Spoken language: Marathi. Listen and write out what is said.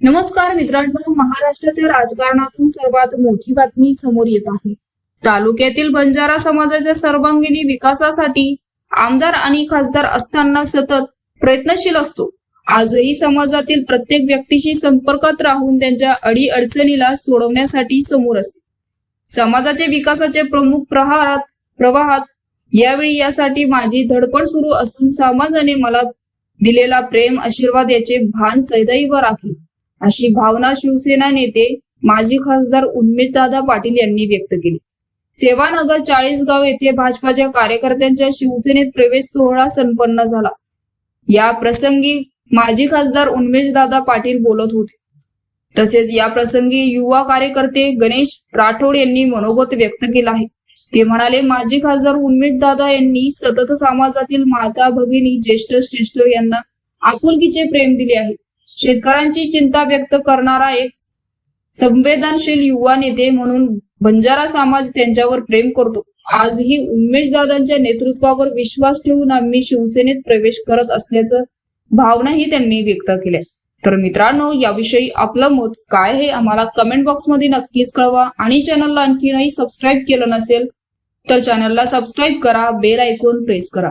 नमस्कार मित्रांनो महाराष्ट्राच्या राजकारणातून सर्वात मोठी बातमी समोर येत आहे. तालुक्यातील बंजारा समाजाच्या सर्वांगीणी विकासासाठी आमदार आणि खासदार असताना सतत प्रयत्नशील असतो. आजही समाजातील प्रत्येक व्यक्तीशी संपर्कात राहून त्यांच्या अडी अडचणीला सोडवण्यासाठी समोर असते. समाजाचे विकासाचे प्रमुख प्रहारात प्रवाहात यावेळी यासाठी माझी धडपड सुरू असून समाजाने मला दिलेला प्रेम आशीर्वाद याचे भान सदैव राखील. अशी भावना शिवसेना नेते माजी खासदार उन्मेषदादा पाटील यांनी व्यक्त केली. सेवानगर चाळीसगाव येथे भाजपाच्या कार्यकर्त्यांच्या शिवसेनेत प्रवेश सोहळा संपन्न झाला. या प्रसंगी माजी खासदार उन्मेषदादा पाटील बोलत होते. तसेच या प्रसंगी युवा कार्यकर्ते गणेश राठोड यांनी मनोगत व्यक्त केला आहे. ते म्हणाले माजी खासदार उन्मेशदादा यांनी सतत समाजातील माता भगिनी ज्येष्ठ श्रेष्ठ यांना आपुलकीचे प्रेम दिले आहे. शेतकऱ्यांची चिंता व्यक्त करणारा एक संवेदनशील युवा नेते म्हणून बंजारा समाज त्यांच्यावर प्रेम करतो. आजही उमेश दादांच्या नेतृत्वावर विश्वास ठेवून आम्ही शिवसेनेत प्रवेश करत असल्याचं भावनाही त्यांनी व्यक्त केल्या. तर मित्रांनो याविषयी आपलं मत काय हे आम्हाला कमेंट बॉक्समध्ये नक्कीच कळवा आणि चॅनलला आणखीनही सबस्क्राईब केलं नसेल तर चॅनलला सबस्क्राईब करा बेल ऐकून प्रेस करा.